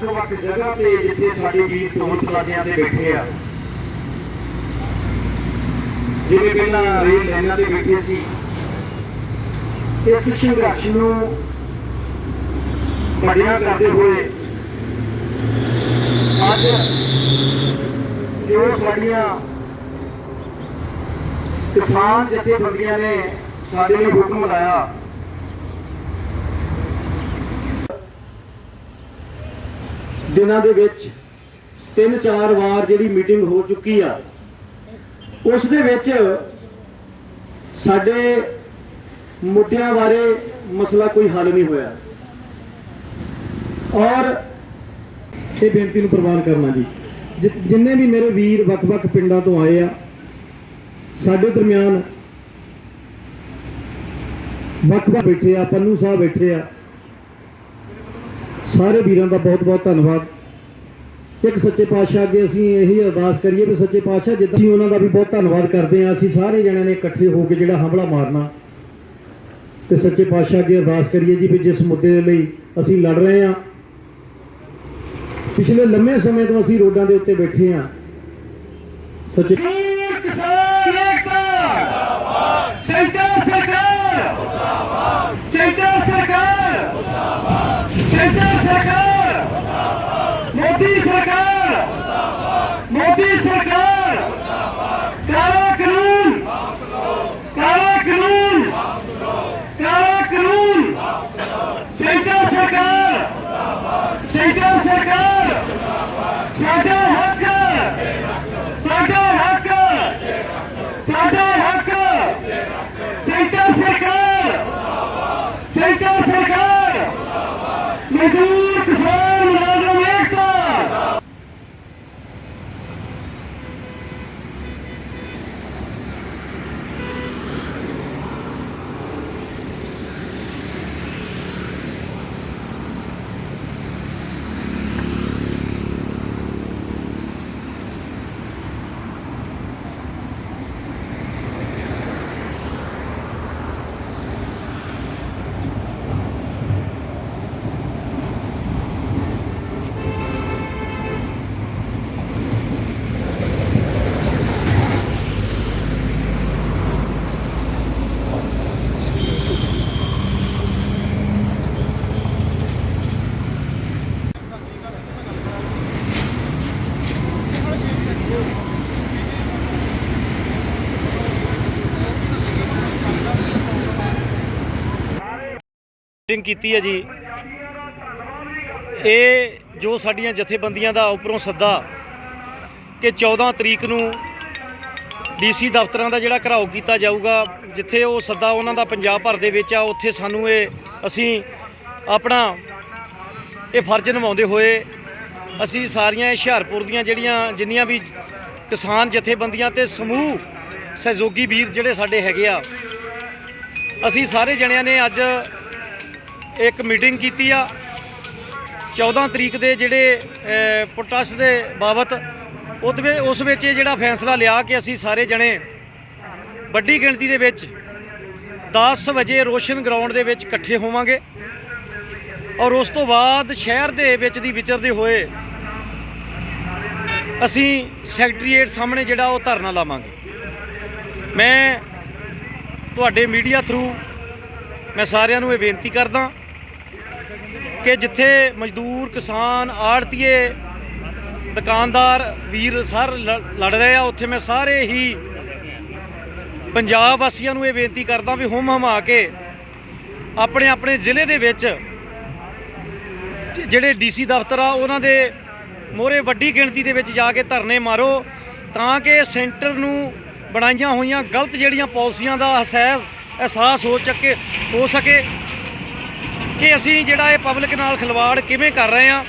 ਵੱਖ-ਵੱਖ ਜਗ੍ਹਾ ਤੇ ਜਿੱਥੇ ਸਾਡੇ ਵੀਰ ਟੋਲ ਪਲਾਜ਼ਿਆਂ ਤੇ ਬੈਠੇ ਆ। ਜਿਵੇਂ ਪਹਿਲਾਂ ਰੇਲ ਲਾਈਨਾਂ ਤੇ ਬੈਠੇ ਸੀ। ਇਸ ਸੰਘਰਸ਼ ਨੂੰ ਵੱਡਿਆਂ ਕਰਦੇ ਹੋਏ ਅੱਜ ਜੋ ਸਾਡੀਆਂ ਕਿਸਾਨ ਜਥੇਬੰਦੀਆਂ ਨੇ ਸਾਡੇ ਲਈ ਹੁਕਮ ਲਾਇਆ ਦਿਨਾਂ ਦੇ ਵਿੱਚ ਤਿੰਨ ਚਾਰ ਵਾਰ ਜਿਹੜੀ ਮੀਟਿੰਗ ਹੋ ਚੁੱਕੀ ਆ, ਉਸ ਦੇ ਵਿੱਚ ਸਾਡੇ ਮੁੱਦਿਆਂ ਬਾਰੇ ਮਸਲਾ ਕੋਈ ਹੱਲ ਨਹੀਂ ਹੋਇਆ। ਔਰ ਇਹ ਬੇਨਤੀ ਨੂੰ ਪ੍ਰਵਾਨ ਕਰਨਾ ਜੀ, ਜਿੰਨੇ ਵੀ ਮੇਰੇ ਵੀਰ ਵੱਖ-ਵੱਖ ਪਿੰਡਾਂ ਤੋਂ ਆਏ ਆ, ਸਾਡੇ ਦਰਮਿਆਨ ਵੱਖ-ਵੱਖ ਬੈਠੇ ਆ, ਪੰਨੂ ਸਾਹਿਬ ਬੈਠੇ ਆ ਸਾਰੇ ਵੀਰਾਂ ਦਾ ਬਹੁਤ-ਬਹੁਤ ਧੰਨਵਾਦ। ਇੱਕ ਸੱਚੇ ਪਾਤਸ਼ਾਹ ਅੱਗੇ ਅਸੀਂ ਇਹੀ ਅਰਦਾਸ ਕਰੀਏ ਵੀ ਸੱਚੇ ਪਾਤਸ਼ਾਹ, ਜਿੱਦਾਂ ਅਸੀਂ ਉਹਨਾਂ ਦਾ ਵੀ ਬਹੁਤ ਧੰਨਵਾਦ ਕਰਦੇ ਹਾਂ, ਅਸੀਂ ਸਾਰੇ ਜਣਿਆਂ ਨੇ ਇਕੱਠੇ ਹੋ ਕੇ ਜਿਹੜਾ ਹਮਲਾ ਮਾਰਨਾ। ਤੇ ਸੱਚੇ ਪਾਤਸ਼ਾਹ ਅੱਗੇ ਅਰਦਾਸ ਕਰੀਏ ਜੀ ਵੀ ਜਿਸ ਮੁੱਦੇ ਦੇ ਲਈ ਅਸੀਂ ਲੜ ਰਹੇ ਹਾਂ, ਪਿਛਲੇ ਲੰਮੇ ਸਮੇਂ ਤੋਂ ਅਸੀਂ ਰੋਡਾਂ ਦੇ ਉੱਤੇ ਬੈਠੇ ਹਾਂ। ਸੱਚੇ ਕਿਸਾਨ ਏਕਤਾ। ਜਿੰਦਾਬਾਦ ਸੈਂਟਰ ਸਰਕਾਰ। ਜਿੰਦਾਬਾਦ ਸੈਂਟਰ ਸਰਕਾਰ। ਜਿੰਦਾਬਾਦ ਸੈਂਟਰ ਸਰਕਾਰ! ਮੋਦੀ ਸਰਕਾਰ! ਮੋਦੀ ਸਰਕਾਰ! ਕਾਲਾ ਕਾਨੂੰਨ! ਕਾਲਾ ਕਾਨੂੰਨ! ਕਾਲਾ ਕਾਨੂੰਨ! ਸੈਂਟਰ ਸਰਕਾਰ! ਸੈਂਟਰ ਸਰਕਾਰ! ਸਾਡਾ ਹੱਕ! ਸਾਡਾ ਹੱਕ! ਸਾਡਾ ਹੱਕ! ਸੈਂਟਰ ਸਰਕਾਰ! ਸੈਂਟਰ ਸਰਕਾਰ! ਮਜ਼ਦੂਰ ਕਿਸਾਨ ਮੁਲਾਜ਼ਮ ਏਕਤਾ ਮੀਟਿੰਗ ਕੀਤੀ ਹੈ ਜੀ। ਇਹ ਜੋ ਸਾਡੀਆਂ ਜਥੇਬੰਦੀਆਂ ਦਾ ਉੱਪਰੋਂ ਸੱਦਾ ਕਿ 14 ਤਰੀਕ ਨੂੰ ਡੀਸੀ ਦਫ਼ਤਰਾਂ ਦਾ ਜਿਹੜਾ ਘਰਾਓ ਕੀਤਾ ਜਾਊਗਾ, ਜਿੱਥੇ ਉਹ ਸੱਦਾ ਉਹਨਾਂ ਦਾ ਪੰਜਾਬ ਭਰ ਦੇ ਵਿੱਚ ਆ, ਉੱਥੇ ਸਾਨੂੰ ਇਹ ਅਸੀਂ ਆਪਣਾ ਇਹ ਫਰਜ਼ ਨਿਭਾਉਂਦੇ ਹੋਏ ਅਸੀਂ ਸਾਰੀਆਂ ਹੁਸ਼ਿਆਰਪੁਰ ਦੀਆਂ ਜਿਹੜੀਆਂ ਜਿੰਨੀਆਂ ਵੀ ਕਿਸਾਨ ਜਥੇਬੰਦੀਆਂ ਤੇ ਸਮੂਹ ਸਹਿਯੋਗੀ ਵੀਰ ਜਿਹੜੇ ਸਾਡੇ ਹੈਗੇ ਆ, ਅਸੀਂ ਸਾਰੇ ਜਣਿਆਂ ਨੇ ਅੱਜ ਇੱਕ ਮੀਟਿੰਗ ਕੀਤੀ ਆ। 14 ਤਰੀਕ ਦੇ ਜਿਹੜੇ ਪ੍ਰੋਟੈਸਟ ਦੇ ਬਾਬਤ ਉਹਦੇ ਵਿੱਚ- ਉਸ ਵਿੱਚ ਇਹ ਜਿਹੜਾ ਫੈਸਲਾ ਲਿਆ ਕਿ ਅਸੀਂ ਸਾਰੇ ਜਣੇ ਵੱਡੀ ਗਿਣਤੀ ਦੇ ਵਿੱਚ 10 ਵਜੇ ਰੋਸ਼ਨ ਗਰਾਊਂਡ ਦੇ ਵਿੱਚ ਇਕੱਠੇ ਹੋਵਾਂਗੇ। ਔਰ ਉਸ ਤੋਂ ਬਾਅਦ ਸ਼ਹਿਰ ਦੇ ਵਿੱਚ ਦੀ ਵਿਚਰਦੇ ਹੋਏ ਅਸੀਂ ਸੈਕਟਰੀਏਟ ਸਾਹਮਣੇ ਜਿਹੜਾ ਉਹ ਧਰਨਾ ਲਾਵਾਂਗੇ। ਮੈਂ ਤੁਹਾਡੇ ਮੀਡੀਆ ਥਰੂ ਮੈਂ ਸਾਰਿਆਂ ਨੂੰ ਇਹ ਬੇਨਤੀ ਕਰਦਾ ਕਿ ਜਿੱਥੇ ਮਜ਼ਦੂਰ, ਕਿਸਾਨ ਆੜਤੀਏ ਦੁਕਾਨਦਾਰ, ਵੀਰ ਸਰ ਲ- ਲੜ ਰਹੇ ਆ, ਉੱਥੇ ਮੈਂ ਸਾਰੇ ਹੀ ਪੰਜਾਬ ਵਾਸੀਆਂ ਨੂੰ ਇਹ ਬੇਨਤੀ ਕਰਦਾ ਵੀ ਹੁਮ ਹਮਾ ਕੇ ਆਪਣੇ ਆਪਣੇ ਜ਼ਿਲ੍ਹੇ ਦੇ ਵਿੱਚ ਜਿਹੜੇ ਡੀਸੀ ਦਫ਼ਤਰ ਆ, ਉਹਨਾਂ ਦੇ ਮੋਹਰੇ ਵੱਡੀ ਗਿਣਤੀ ਦੇ ਵਿੱਚ ਜਾ ਕੇ ਧਰਨੇ ਮਾਰੋ ਤਾਂ ਕਿ ਸੈਂਟਰ ਨੂੰ ਬਣਾਈਆਂ ਹੋਈਆਂ ਗਲਤ ਜਿਹੜੀਆਂ ਪਾਲਿਸੀਆਂ ਦਾ ਅਹਿਸਾਸ ਅਹਿਸਾਸ ਹੋ ਚੱਕੇ, ਹੋ ਸਕੇ। ਕਿ ਅਸੀਂ ਜਿਹੜਾ ਇਹ ਪਬਲਿਕ ਨਾਲ ਖਿਲਵਾੜ ਕਿਵੇਂ ਕਰ ਰਹੇ ਆ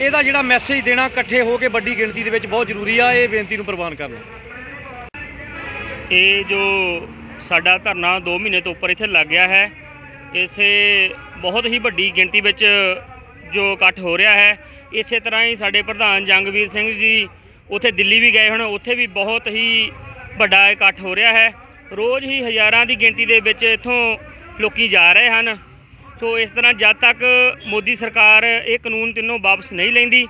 ਇਹਦਾ ਜਿਹੜਾ ਮੈਸੇਜ ਦੇਣਾ ਇਕੱਠੇ ਹੋ ਕੇ ਵੱਡੀ ਗਿਣਤੀ ਦੇ ਵਿੱਚ ਬਹੁਤ ਜ਼ਰੂਰੀ ਆ, ਇਹ ਬੇਨਤੀ ਨੂੰ ਪ੍ਰਵਾਨ ਕਰਨਾ। ਇਹ ਜੋ ਸਾਡਾ ਧਰਨਾ 2 ਮਹੀਨੇ ਤੋਂ ਉੱਪਰ ਇੱਥੇ ਲੱਗ ਗਿਆ ਹੈ, ਇਸੇ ਬਹੁਤ ਹੀ ਵੱਡੀ ਗਿਣਤੀ ਵਿੱਚ ਜੋ ਇਕੱਠ ਹੋ ਰਿਹਾ ਹੈ, ਇਸੇ ਤਰ੍ਹਾਂ ਹੀ ਸਾਡੇ ਪ੍ਰਧਾਨ ਜੰਗਵੀਰ ਸਿੰਘ ਜੀ ਉੱਥੇ ਦਿੱਲੀ ਵੀ ਗਏ ਹੁਣ ਉੱਥੇ ਵੀ ਬਹੁਤ ਹੀ ਵੱਡਾ ਇਕੱਠ ਹੋ ਰਿਹਾ ਹੈ। ਰੋਜ਼ ਹੀ ਹਜ਼ਾਰਾਂ ਦੀ ਗਿਣਤੀ ਦੇ ਵਿੱਚ ਇੱਥੋਂ ਲੋਕੀ ਜਾ ਰਹੇ ਹਨ। ਸੋ ਇਸ ਤਰ੍ਹਾਂ ਜਦ ਤੱਕ ਮੋਦੀ ਸਰਕਾਰ ਇਹ ਕਾਨੂੰਨ ਤਿੰਨੋਂ ਵਾਪਸ ਨਹੀਂ ਲੈਂਦੀ,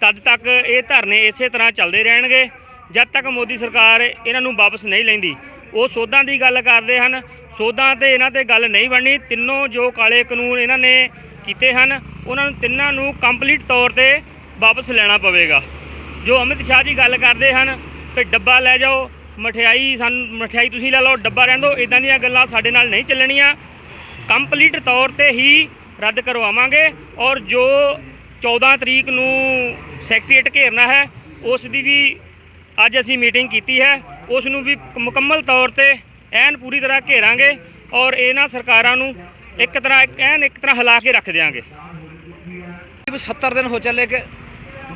ਤਦ ਤੱਕ ਇਹ ਧਰਨੇ ਇਸੇ ਤਰ੍ਹਾਂ ਚੱਲਦੇ ਰਹਿਣਗੇ। ਜਦ ਤੱਕ ਮੋਦੀ ਸਰਕਾਰ ਇਹਨਾਂ ਨੂੰ ਵਾਪਸ ਨਹੀਂ ਲੈਂਦੀ, ਉਹ ਸੋਧਾਂ ਦੀ ਗੱਲ ਕਰਦੇ ਹਨ। ਸੋਧਾਂ ਤੇ ਇਹਨਾਂ ਤੇ ਗੱਲ ਨਹੀਂ ਬਣਨੀ, ਤਿੰਨੋਂ ਜੋ ਕਾਲੇ ਕਾਨੂੰਨ ਇਹਨਾਂ ਨੇ ਕੀਤੇ ਹਨ, ਉਹਨਾਂ ਨੂੰ ਤਿੰਨਾਂ ਨੂੰ ਕੰਪਲੀਟ ਤੌਰ ਤੇ ਵਾਪਸ ਲੈਣਾ ਪਵੇਗਾ। ਜੋ ਅਮਿਤ ਸ਼ਾਹ ਜੀ ਗੱਲ ਕਰਦੇ ਹਨ ਕਿ ਡੱਬਾ ਲੈ ਜਾਓ, ਮਠਿਆਈ ਸਾਨੂੰ, ਮਠਿਆਈ ਤੁਸੀਂ ਲੈ ਲਓ, ਡੱਬਾ ਰਹਿਣ ਦਿਓ ਇਦਾਂ ਦੀਆਂ ਗੱਲਾਂ ਸਾਡੇ ਨਾਲ ਨਹੀਂ ਚੱਲਣੀਆਂ। ਕੰਪਲੀਟ ਤੌਰ ਤੇ ਹੀ ਰੱਦ ਕਰਵਾਵਾਂਗੇ ਔਰ ਜੋ 14 ਤਰੀਕ ਨੂੰ ਸੈਕਟਰੀਏਟ ਘੇਰਨਾ ਹੈ, ਉਸ ਦੀ ਵੀ ਅੱਜ ਅਸੀਂ ਮੀਟਿੰਗ ਕੀਤੀ ਹੈ। ਉਸ ਨੂੰ ਵੀ ਮੁਕੰਮਲ ਤੌਰ ਤੇ ਐਨ ਪੂਰੀ ਤਰ੍ਹਾਂ ਘੇਰਾਂਗੇ ਔਰ ਇਹਨਾਂ ਸਰਕਾਰਾਂ ਨੂੰ ਇੱਕ ਤਰ੍ਹਾਂ ਐਨ ਇੱਕ ਤਰ੍ਹਾਂ ਹਿਲਾ ਕੇ ਰੱਖ ਦਿਆਂਗੇ। ਕਰੀਬ 70 ਦਿਨ ਹੋ ਚੱਲੇ ਕਿ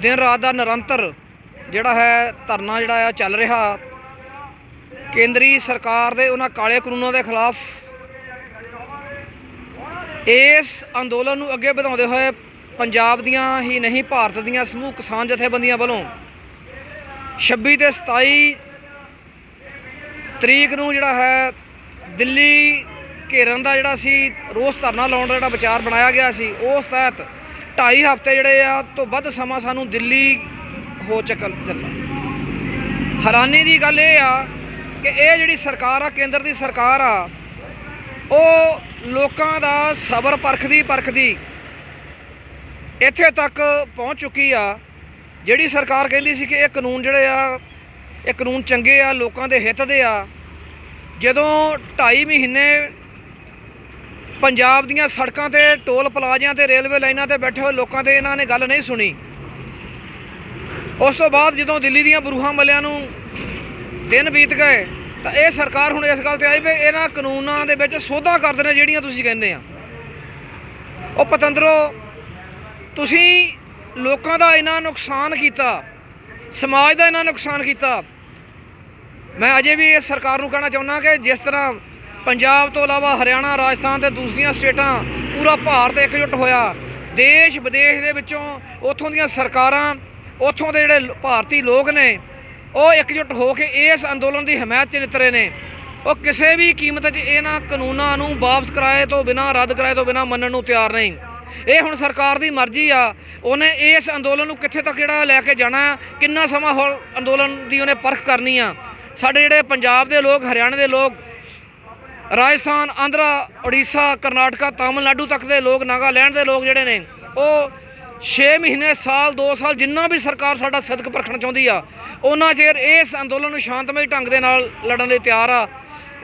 ਦਿਨ ਰਾਤ ਦਾ ਨਿਰੰਤਰ ਜਿਹੜਾ ਹੈ ਧਰਨਾ ਜਿਹੜਾ ਆ ਚੱਲ ਰਿਹਾ। ਕੇਂਦਰੀ ਸਰਕਾਰ ਦੇ ਉਹਨਾਂ ਕਾਲੇ ਕਾਨੂੰਨਾਂ ਦੇ ਖਿਲਾਫ ਇਸ ਅੰਦੋਲਨ ਨੂੰ ਅੱਗੇ ਵਧਾਉਂਦੇ ਹੋਏ ਪੰਜਾਬ ਦੀਆਂ ਹੀ ਨਹੀਂ, ਭਾਰਤ ਦੀਆਂ ਸਮੂਹ ਕਿਸਾਨ ਜਥੇਬੰਦੀਆਂ ਵੱਲੋਂ 26 ਤੇ 27 ਤਰੀਕ ਨੂੰ ਜਿਹੜਾ ਹੈ ਦਿੱਲੀ ਘੇਰਨ ਦਾ ਜਿਹੜਾ ਸੀ, ਰੋਸ ਧਰਨਾ ਲਾਉਣ ਦਾ ਜਿਹੜਾ ਵਿਚਾਰ ਬਣਾਇਆ ਗਿਆ ਸੀ, ਉਸ ਤਹਿਤ ਢਾਈ ਹਫ਼ਤੇ ਜਿਹੜੇ ਆ ਤੋਂ ਵੱਧ ਸਮਾਂ ਸਾਨੂੰ ਦਿੱਲੀ ਹੋ ਚੱਕਲ ਚੱਲਾ ਹੈਰਾਨੀ ਦੀ ਗੱਲ ਇਹ ਆ ਕਿ ਇਹ ਜਿਹੜੀ ਸਰਕਾਰ ਆ, ਕੇਂਦਰ ਦੀ ਸਰਕਾਰ ਆ ਉਹ ਲੋਕਾਂ ਦਾ ਸਬਰ ਪਰਖਦੀ ਪਰਖਦੀ ਇੱਥੇ ਤੱਕ ਪਹੁੰਚ ਚੁੱਕੀ ਆ, ਜਿਹੜੀ ਸਰਕਾਰ ਕਹਿੰਦੀ ਸੀ ਕਿ ਇਹ ਕਾਨੂੰਨ ਜਿਹੜੇ ਆ, ਇਹ ਕਾਨੂੰਨ ਚੰਗੇ ਆ, ਲੋਕਾਂ ਦੇ ਹਿੱਤ ਦੇ ਆ, ਜਦੋਂ 2.5 ਮਹੀਨੇ ਪੰਜਾਬ ਦੀਆਂ ਸੜਕਾਂ ਤੇ ਟੋਲ ਪਲਾਜ਼ਿਆਂ ਤੇ ਰੇਲਵੇ ਲਾਈਨਾਂ ਤੇ ਬੈਠੇ ਹੋਏ ਲੋਕਾਂ ਤੇ ਇਹਨਾਂ ਨੇ ਗੱਲ ਨਹੀਂ ਸੁਣੀ। ਉਸ ਤੋਂ ਬਾਅਦ ਜਦੋਂ ਦਿੱਲੀ ਦੀਆਂ ਬਰੂਹਾਂ ਮਲਿਆਂ ਨੂੰ ਦਿਨ ਬੀਤ ਗਏ ਤਾਂ ਇਹ ਸਰਕਾਰ ਹੁਣ ਇਸ ਗੱਲ ਤੇ ਆਈ ਵੀ ਇਹਨਾਂ ਕਾਨੂੰਨਾਂ ਦੇ ਵਿੱਚ ਸੋਧਾਂ ਕਰਦੇ ਨੇ ਜਿਹੜੀਆਂ ਤੁਸੀਂ ਕਹਿੰਦੇ ਆ। ਉਹ ਪਤੰਦਰੋ, ਤੁਸੀਂ ਲੋਕਾਂ ਦਾ ਇੰਨਾ ਨੁਕਸਾਨ ਕੀਤਾ, ਸਮਾਜ ਦਾ ਇੰਨਾ ਨੁਕਸਾਨ ਕੀਤਾ। ਮੈਂ ਅਜੇ ਵੀ ਇਸ ਸਰਕਾਰ ਨੂੰ ਕਹਿਣਾ ਚਾਹੁੰਦਾ ਕਿ ਜਿਸ ਤਰ੍ਹਾਂ ਪੰਜਾਬ ਤੋਂ ਇਲਾਵਾ ਹਰਿਆਣਾ, ਰਾਜਸਥਾਨ ਤੇ ਦੂਸਰੀਆਂ ਸਟੇਟਾਂ ਪੂਰਾ ਭਾਰਤ ਇਕਜੁੱਟ ਹੋਇਆ ਦੇਸ਼ ਵਿਦੇਸ਼ ਦੇ ਵਿੱਚੋਂ ਉੱਥੋਂ ਦੀਆਂ ਸਰਕਾਰਾਂ, ਉੱਥੋਂ ਦੇ ਜਿਹੜੇ ਭਾਰਤੀ ਲੋਕ ਨੇ ਉਹ ਇਕਜੁੱਟ ਹੋ ਕੇ ਇਸ ਅੰਦੋਲਨ ਦੀ ਹਮਾਇਤ 'ਚ ਨਿਤਰੇ ਨੇ। ਉਹ ਕਿਸੇ ਵੀ ਕੀਮਤ 'ਚ ਇਹਨਾਂ ਕਾਨੂੰਨਾਂ ਨੂੰ ਵਾਪਸ ਕਰਾਏ ਤੋਂ ਬਿਨਾਂ ਰੱਦ ਕਰਾਏ ਤੋਂ ਬਿਨਾਂ ਮੰਨਣ ਨੂੰ ਤਿਆਰ ਨਹੀਂ। ਇਹ ਹੁਣ ਸਰਕਾਰ ਦੀ ਮਰਜ਼ੀ ਆ। ਉਹਨੇ ਇਸ ਅੰਦੋਲਨ ਨੂੰ ਕਿੱਥੇ ਤੱਕ ਜਿਹੜਾ ਲੈ ਕੇ ਜਾਣਾ ਹੈ, ਕਿੰਨਾ ਸਮਾਂ ਹੋਰ ਅੰਦੋਲਨ ਦੀ ਉਹਨੇ ਪਰਖ ਕਰਨੀ ਆ। ਸਾਡੇ ਜਿਹੜੇ ਪੰਜਾਬ ਦੇ ਲੋਕ ਹਰਿਆਣਾ ਦੇ ਲੋਕ ਰਾਜਸਥਾਨ ਆਂਧਰਾ ਉੜੀਸਾ ਕਰਨਾਟਕਾ ਤਾਮਿਲਨਾਡੂ ਤੱਕ ਦੇ ਲੋਕ ਨਾਗਾਲੈਂਡ ਦੇ ਲੋਕ ਜਿਹੜੇ ਨੇ ਉਹ 6 ਮਹੀਨੇ, ਸਾਲ 2 ਸਾਲ, ਜਿੰਨਾ ਵੀ ਸਰਕਾਰ ਸਾਡਾ ਸਦਕ ਪਰਖਣਾ ਚਾਹੁੰਦੀ ਆ, ਉਹਨਾਂ ਚਿਰ ਇਸ ਅੰਦੋਲਨ ਨੂੰ ਸ਼ਾਂਤਮਈ ਢੰਗ ਦੇ ਨਾਲ ਲੜਨ ਲਈ ਤਿਆਰ ਆ।